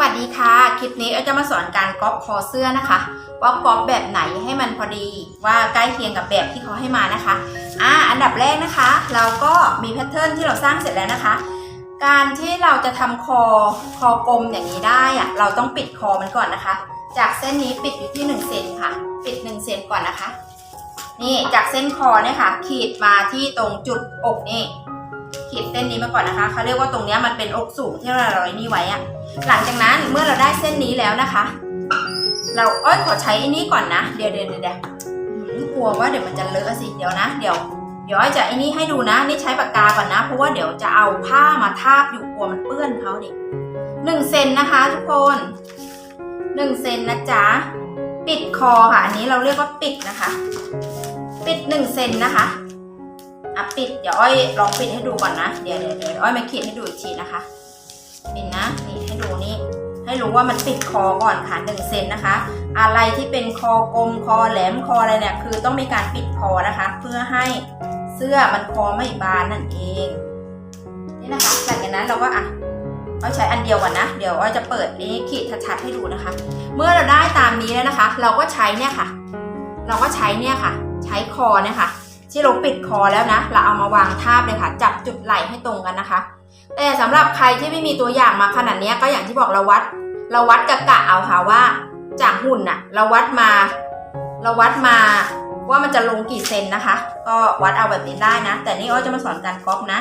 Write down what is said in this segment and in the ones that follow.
วัสดีค่ะ คลิปนี้เอ้ยจะมาสอนการก๊อปคอเสื้อนะคะ ว่าก๊อปแบบไหนให้มันพอดีว่าใกล้เคียงกับแบบที่เขาให้มานะคะอ่าอันดับแรกนะคะ เราก็มีแพทเทิร์นที่เราสร้างเสร็จแล้วนะคะ การที่เราจะทำคอคอกลมอย่างนี้ได้อะเราต้องปิดคอมันก่อนนะคะ จากเส้นนี้ปิดอยู่ที่1เซนค่ะ ปิด1เซนก่อนนะคะ นี่จากเส้นคอเนี่ยค่ะ ขีดมาที่ตรงจุดอกนี่ขีดเส้นนี้มาก่อนนะคะเขาเรียกว่าตรงนี้มันเป็นอกสูงที่เราร้อยนี่ไว้อะ หลังจากนั้นเมื่อเราได้เส้นนี้แล้วนะคะ เราเอ้ยขอใช้อันนี้ก่อนนะ เดี๋ยวเดี๋ยวเดี๋ยวกลัวว่าเดี๋ยวมันจะเลอะสิเดี๋ยวนะ เดี๋ยวเดี๋ยวอ้อยจะไอ้นี่ให้ดูนะ นี่ใช้ปากกาก่อนนะ เพราะว่าเดี๋ยวจะเอาผ้ามาทาบอยู่กลัวมันเปื้อนเขาดิหนึ่งเซนนะคะทุกคนหนึ่งเซนนะจ๊ะปิดคอค่ะอันนี้เราเรียกว่าปิดนะคะ ปิดหนึ่งเซนนะคะอะปิดเดี๋ยวอ้อยลองปิดให้ดูก่อนนะ เดี๋ยวเดี๋ยวเดี๋ยวอ้อยมาขีดให้ดูอีกทีนะคะ นี่นะนี่ให้ดูนี่ให้รู้ว่ามันติดคอก่อนค่ะหนึ่งเซนนะคะ อะไรที่เป็นคอกลมคอแหลมคออะไรเนี่ยคือต้องมีการปิดคอนะคะ เพื่อให้เสื้อมันคอไม่บานนั่นเองนี่นะคะหลังจากนั้นเราก็อะเอาใช้อันเดียวก่อนนะ เดี๋ยวอ้อยจะเปิดนี้ขีดชัดๆให้ดูนะคะ เมื่อเราได้ตามนี้แล้วนะคะ เราก็ใช้เนี่ยค่ะ เราก็ใช้เนี่ยค่ะ ใช้คอเนี่ยค่ะ ที่เราปิดคอแล้วนะ เราเอามาวางทาบเลยค่ะ จับจุดไหล่ให้ตรงกันนะคะ แต่สำหรับใครที่ไม่มีตัวอย่างมาขนาดนี้ก็อย่างที่บอกเราวัด เราวัดกะกะเอาค่ะว่า จากหุ่นน่ะเราวัดมา เราวัดมาว่ามันจะลงกี่เซนนะคะ ก็วัดเอาแบบนี้ได้นะ แต่นี่อ้อยจะมาสอนการก๊อปนะ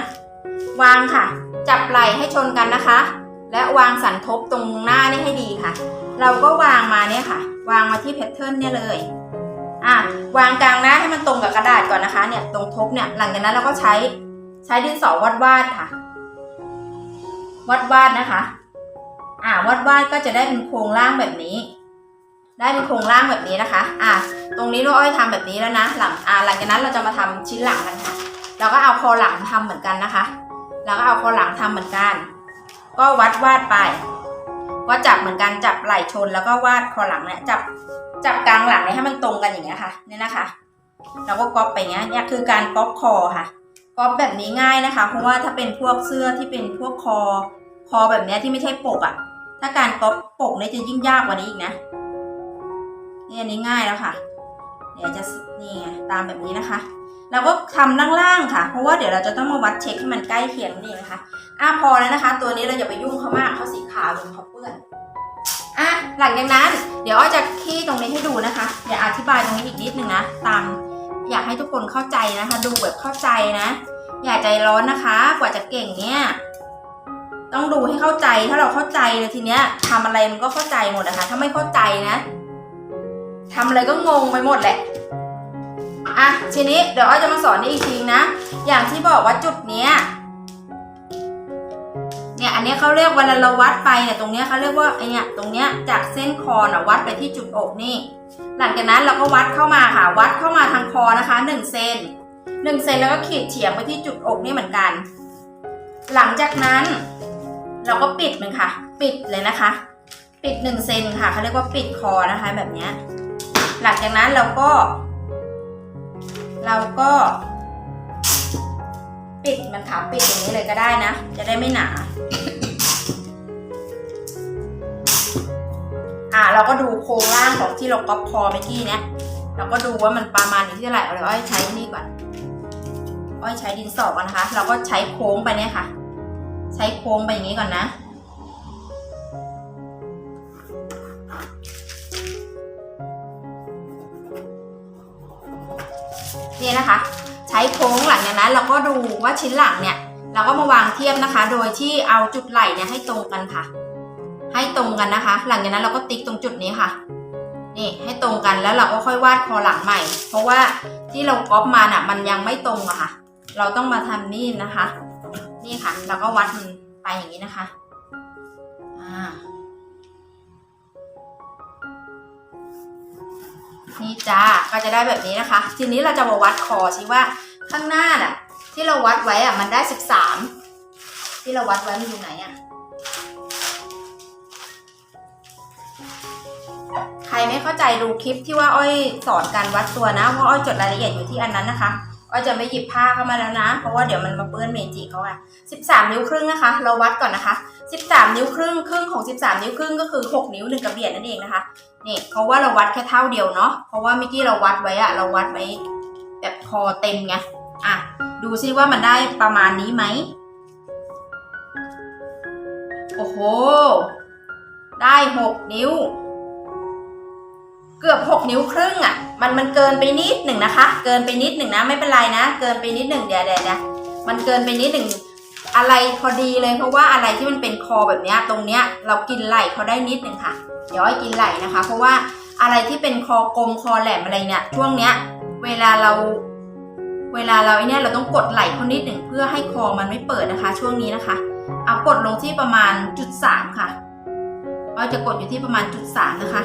วางค่ะ จับไหล่ให้ชนกันนะคะ และวางสันทบตรงหน้านี่ให้ดีค่ะ เราก็วางมาเนี่ยค่ะ วางมาที่แพทเทิร์นเนี่ยเลยอะวางกลางหน้าให้มันตรงกับกระดาษก่อนนะคะ เนี่ยตรงทบเนี่ยหลังจากนั้นเราก็ใช้ใช้ดินสอวาดวาดค่ะ วาดวาดนะคะ อ่าวาดวาดก็จะได้เป็นโครงร่างแบบนี้ ได้เป็นโครงร่างแบบนี้นะคะ อ่าตรงนี้เราอ้อยทำแบบนี้แล้วนะ หลังอ่าหลังจากนั้นเราจะมาทำชิ้นหลังกันค่ะ เราก็เอาคอหลังทำเหมือนกันนะคะแล้วก็เอาคอหลังทำเหมือนกัน ก็วัดวาดไป ก็จับเหมือนกันจับไหล่ชนแล้วก็วาดคอหลังเนี่ยจับจับกลางหลังเนี่ยให้มันตรงกันอย่างเงี้ยค่ะเนี่ยนะคะ เราก็ก๊อปไปเงี้ยเนี่ยคือการก๊อปคอค่ะ ก๊อปแบบนี้ง่ายนะคะ เพราะว่าถ้าเป็นพวกเสื้อที่เป็นพวกคอ คอแบบนี้ที่ไม่ใช่ปกอะ่ะ ถ้าการก๊อปปกเนี่ยจะยิ่งยากกว่านี้อีกนะนี่อันนี้ง่ายแล้วค่ะ เดี๋ยวจะนี่ไงตามแบบนี้นะคะเราก็ทำล่างๆค่ะ เพราะว่าเดี๋ยวเราจะต้องมาวัดเช็คให้มันใกล้เคียงนี่นะคะ อะพอแล้วนะคะ ตัวนี้เราอย่าไปยุ่งเขามากเขาสีขาวหรือเขาเปื้อน อะหลังจากนั้นเดี๋ยวอ้อยจะขี้ตรงนี้ให้ดูนะคะ เดี๋ยวอธิบายตรงนี้อีกนิดนึงนะ ตามอยากให้ทุกคนเข้าใจนะคะ ดูแบบเข้าใจนะ อย่าใจร้อนนะคะ กว่าจะเก่งเนี่ย ต้องดูให้เข้าใจถ้าเราเข้าใจเลยทีเนี้ยทำอะไรมันก็เข้าใจหมดนะคะถ้าไม่เข้าใจนะทำอะไรก็งงไปหมดแหละอะทีนี้เดี๋ยวอ้อยจะมาสอนนี่อีกทีนะ อย่างที่บอกว่าจุดเนี้ยเนี่ยอันนี้เขาเรียกวลาเราวัดไปเนี่ยตรงเนี้ยเขาเรียกว่าไอเนี่ยตรงเนี้ยจากเส้นคอนะวัดไปที่จุดอกนี่ หลังจากนั้นเราก็วัดเข้ามาค่ะ วัดเข้ามาทางคอนะคะหนึ่งเซนหนึ่งเซนแล้วก็ขีดเฉียงไปที่จุดอกนี่เหมือนกัน หลังจากนั้น เราก็ปิดมันค่ะ ปิดเลยนะคะ ปิดหนึ่งเซนค่ะเขาเรียกว่าปิดคอนะคะ แบบนี้หลังจากนั้นเราก็ เราก็ ปิดมันค่ะปิดอย่างนี้เลยก็ได้นะ จะได้ไม่หนาอ่าเราก็ดูโครงร่างของที่เราก๊อปคอเมื่อกี้เนี้ยเราก็ดูว่ามันประมาณอยู่ที่เท่าไหร่เอาเลยอ้อยใช้นี่ก่อนอ้อยใช้ดินสอก่อนนะคะ เราก็ใช้โค้งไปเนี่ยค่ะ ช้โค้งไปอย่างนี้ก่อนนะ นี่นะคะ ใช้โค้งหลังจากนั้นเราก็ดูว่าชิ้นหลังเนี่ย เราก็มาวางเทียบนะคะ โดยที่เอาจุดไหล่เนี่ยให้ตรงกันค่ะ ให้ตรงกันนะคะ หลังจากนั้นเราก็ติ๊กตรงจุดนี้ค่ะนี่ให้ตรงกันแล้วเราก็ค่อยวาดคอหลังใหม่ เพราะว่าที่เราก๊อปมาน่ะ มันยังไม่ตรงอะค่ะ เราต้องมาทำนี่นะคะ นี่ค่ะเราก็วัดมันไปอย่างนี้นะคะอ่านี่จ้าก็จะได้แบบนี้นะคะ ทีนี้เราจะมาวัดคอสิว่าข้างหน้าน่ะ ที่เราวัดไว้อะมันได้สิบสามที่เราวัดไว้มันอยู่ไหนอะใครไม่เข้าใจดูคลิปที่ว่าอ้อยสอนการวัดตัวนะเพราะอ้อยจดรายละเอียดอยู่ที่อันนั้นนะคะ อ้อยจะไม่หยิบผ้าเข้ามาแล้วนะ เพราะว่าเดี๋ยวมันมาเปื้อนเมจิเขาอะสิบสามนิ้วครึ่งนะคะ เราวัดก่อนนะคะสิบสาม13 นิ้วครึ่งครึ่งของ 13 นิ้วครึ่งก็คือ 6 นิ้วหนึ่งกระเบียดนั่นเองนะคะนี่เพราะว่าเราวัดแค่เท่าเดียวเนาะเพราะว่าเมื่อกี้เราวัดไว้อะเราวัดไว้แบบคอเต็มไงอะดูซิว่ามันได้ประมาณนี้ไหมโอ้โห ได้ 6 นิ้ว เกือบ 6 นิ้วครึ่งอะ่ะ มันมันเกินไปนิดหนึ่งนะคะ เกินไปนิดหนึ่งนะไม่เป็นไรนะ เกินไปนิดหนึ่งเดี๋ยวเดี๋ยวเดี๋ยมันเกินไปนิดหนึ่งอะไรพอดีเลยเพราะว่าอะไรที่มันเป็นคอแบบเนี้ยตรงเนี้ยเรากินไหล่เขาได้นิดหนึ่งค่ะเดี๋ยวให้กินไหล่นะคะ เพราะว่าอะไรที่เป็นคอกลมคอแหลมอะไรเนี่ยช่วงเนี้ย เวลาเราเวลาเราไอเนี่ยเราต้องกดไหล่เขานิดหนึ่งเพื่อให้คอมันไม่เปิดนะคะ ช่วงนี้นะคะเอากดลงที่ประมาณจุดสามค่ะเราจะกดอยู่ที่ประมาณจุดสามนะคะ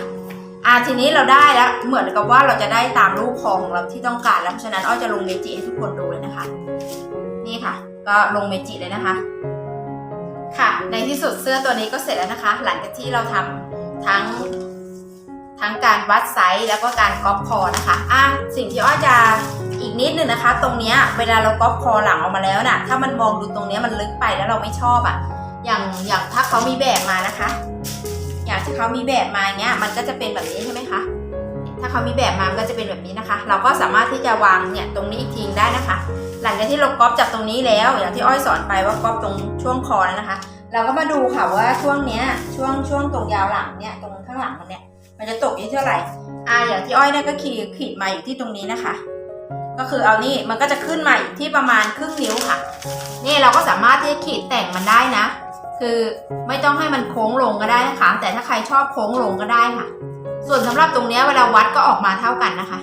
อ่าทีนี้เราได้แล้วเหมือนกับว่าเราจะได้ตามรูปคอของเราที่ต้องการแล้วเพราะฉะนั้นอ้อยจะลงเมจิให้ทุกคนดูเลยนะคะ นี่ค่ะ ก็ลงเมจิเลยนะคะ ค่ะ ในที่สุดเสื้อตัวนี้ก็เสร็จแล้วนะคะ หลังจากที่เราทำทั้งทั้งการวัดไซส์แล้วก็การก๊อปคอนะคะอะสิ่งที่อ้อยจะอีกนิดนึงนะคะ ตรงเนี้ยเวลาเราก๊อปคอหลังออกมาแล้วน่ะถ้ามันมองดูตรงเนี้ยมันลึกไปแล้วเราไม่ชอบอะ่ะอย่างอย่างถ้าเขามีแบบมานะคะ ที่เขามีแบบมาอย่างเงี้ยมันก็จะเป็นแบบนี้ใช่ไหมคะถ้าเขามีแบบมามันก็จะเป็นแบบนี้นะคะ เราก็สามารถที่จะวางเนี่ยตรงนี้อีกทีได้นะคะ หลังจากที่เราก๊อปจากตรงนี้แล้ว อย่างที่อ้อยสอนไปว่าก๊อปตรงช่วงคอแล้วนะคะ เราก็มาดูค่ะว่าช่วงเนี้ยช่วงช่วงตรงยาวหลังเนี่ยตรงข้างหลังมันเนี่ยมันจะตกอยู่ที่เท่าไหร่อ่าอย่างที่อ้อยเนี่ยก็ขีดขีดมาอยู่ที่ตรงนี้นะคะ ก็คือเอานี่มันก็จะขึ้นมาอยู่ที่ประมาณครึ่งนิ้วค่ะ นี่เราก็สามารถที่จะขีดแต่งมันได้นะ คือไม่ต้องให้มันโค้งลงก็ได้นะคะ แต่ถ้าใครชอบโค้งลงก็ได้ค่ะ ส่วนสำหรับตรงนี้เวลาวัดก็ออกมาเท่ากันนะคะ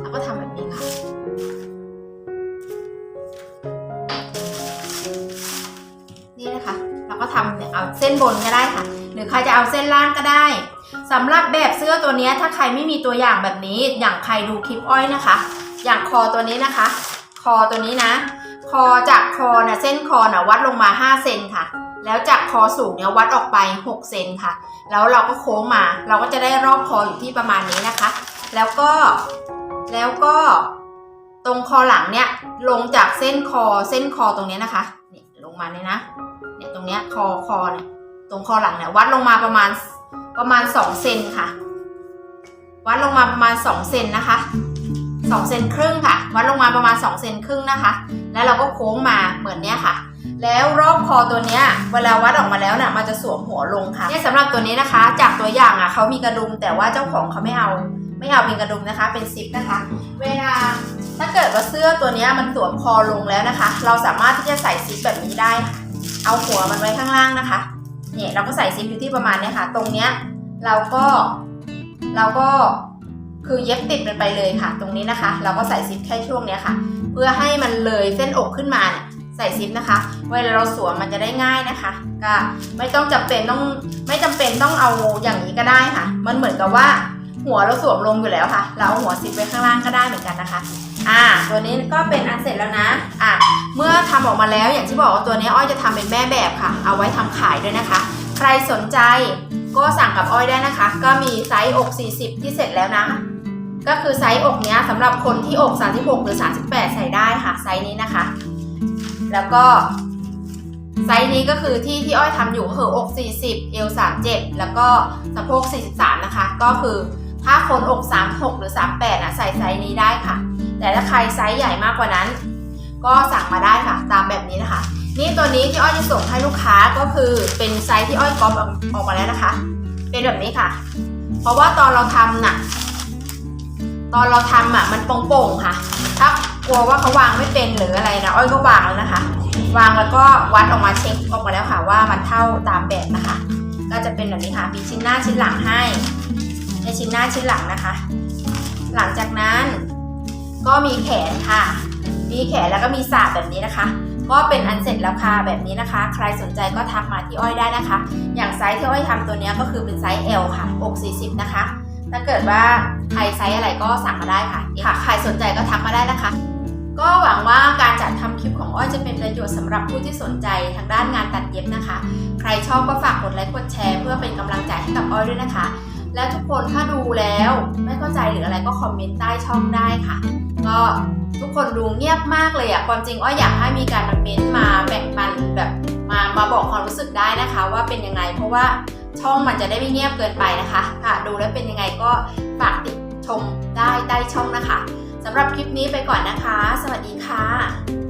เราก็ทำแบบนี้ค่ะ นี่นะคะเราก็ทำเนี่ยเอาเส้นบนก็ได้ค่ะ หรือใครจะเอาเส้นล่างก็ได้สำหรับแบบเสื้อตัวนี้ถ้าใครไม่มีตัวอย่างแบบนี้ อย่างใครดูคลิปอ้อยนะคะ อย่างคอตัวนี้นะคะ คอตัวนี้นะ คอจากคอนะเส้นคอนะวัดลงมา 5 เซนค่ะ แล้วจากคอสูงเนี่ยวัดออกไป 6 เซนค่ะ แล้วเราก็โค้งมา เราก็จะได้รอบคออยู่ที่ประมาณนี้นะคะ แล้วก็แล้วก็ตรงคอหลังเนี่ยลงจากเส้นคอเส้นคอตรงนี้นะคะเนี่ยลงมาเนี่ยนะเนี่ยตรงเนี้ยคอคอเนี่ยตรงคอหลังเนี่ยวัดลงมาประมาณประมาณ 2 เซนค่ะ วัดลงมาประมาณ 2 เซนนะคะ2เซนครึ่งค่ะ วัดลงมาประมาณ2เซนครึ่งนะคะ แล้วเราก็โค้งมาเหมือนเนี้ยค่ะ แล้วรอบคอตัวเนี้ยเวลาวัดออกมาแล้วน่ะมันจะสวมหัวลงค่ะเนี่ยสำหรับตัวนี้นะคะ จากตัวอย่างอะเขามีกระดุมแต่ว่าเจ้าของเขาไม่เอา ไม่เอาเป็นกระดุมนะคะ เป็นซิปนะคะ เวลาถ้าเกิดว่าเสื้อตัวนี้มันสวมคอลงแล้วนะคะ เราสามารถที่จะใส่ซิปแบบนี้ได้ เอาหัวมันไว้ข้างล่างนะคะเนี่ยเราก็ใส่ซิปอยู่ที่ประมาณเนี้ยค่ะ ตรงเนี้ยเราก็เราก็คือเย็บติดมันไปเลยค่ะ ตรงนี้นะคะ เราก็ใส่ซิปแค่ช่วงเนี้ยค่ะ เพื่อให้มันเลยเส้นอกขึ้นมาเนี่ย ใส่ซิปนะคะ เวลาเราสวมมันจะได้ง่ายนะคะ ก็ไม่ต้องจำเป็นต้องไม่จำเป็นต้องเอาอย่างนี้ก็ได้ค่ะ มันเหมือนกับว่าหัวเราสวมลงอยู่แล้วค่ะ เราเอาหัวซิปไว้ข้างล่างก็ได้เหมือนกันนะคะ อ่า ตัวนี้ก็เป็นอันเสร็จแล้วนะ อะเมื่อทำออกมาแล้วอย่างที่บอกว่าตัวนี้อ้อยจะทำเป็นแม่แบบค่ะ เอาไว้ทำขายด้วยนะคะ ใครสนใจก็สั่งกับอ้อยได้นะคะ ก็มีไซส์อก 40 ที่เสร็จแล้วนะ ก็คือไซส์อกเนี้ยสำหรับคนที่อก 36 หรือ 38 ใส่ได้ค่ะไซส์นี้นะคะ แล้วก็ไซส์นี้ก็คือที่ที่อ้อยทำอยู่ก็คืออก 40 เอว 37 แล้วก็สะโพก 43 นะคะ ก็คือถ้าคนอก 36 หรือ 38นะใส่ไซส์นี้ได้ค่ะ แต่ถ้าใครไซส์ใหญ่มากกว่านั้น ก็สั่งมาได้ค่ะ ตามแบบนี้นะคะ นี่ตัวนี้ที่อ้อยจะส่งให้ลูกค้าก็คือเป็นไซส์ที่อ้อยก๊อปออกมาแล้วนะคะ เป็นแบบนี้ค่ะ เพราะว่าตอนเราทำน่ะ ตอนเราทำอะมันโป่งๆค่ะถ้า กลัวว่าเขาวางไม่เป็นหรืออะไรนะอ้อยก็วางแล้วนะคะ วางแล้วก็วัดออกมาเช็คออกมาแล้วค่ะว่ามันเท่าตามแบบนะคะ ก็จะเป็นแบบนี้ค่ะมีชิ้นหน้าชิ้นหลังให้ในชิ้นหน้าชิ้นหลังนะคะ หลังจากนั้นก็มีแขนค่ะ มีแขนแล้วก็มีสาบแบบนี้นะคะ ก็เป็นอันเสร็จแล้วค่ะแบบนี้นะคะ ใครสนใจก็ทักมาที่อ้อยได้นะคะ อย่างไซส์ที่อ้อยทำตัวนี้ก็คือเป็นไซส์ L ค่ะอก40 นะคะ ถ้าเกิดว่าใครไซส์อะไรก็สั่งมาได้ค่ะค่ะ ใครสนใจก็ทักมาได้นะคะ ก็หวังว่าการจัดทำคลิปของอ้อยจะเป็นประโยชน์สำหรับผู้ที่สนใจทางด้านงานตัดเย็บนะคะ ใครชอบก็ฝากกดไลค์กดแชร์ เพื่อเป็นกำลังใจให้กับอ้อยด้วยนะคะ และทุกคนถ้าดูแล้วไม่เข้าใจหรืออะไรก็คอมเมนต์ใต้ช่องได้ค่ะ ก็ทุกคนดูเงียบมากเลยอะความจริงอ้อยอยากให้มีการคอมเมนต์มาแบ่งปันแบบมามาบอกความรู้สึกได้นะคะ ว่าเป็นยังไงเพราะว่าช่องมันจะได้ไม่เงียบเกินไปนะคะ ค่ะ ดูแล้วเป็นยังไงก็ฝากติดชมได้ใต้ช่องนะคะ สำหรับคลิปนี้ไปก่อนนะคะ สวัสดีค่ะ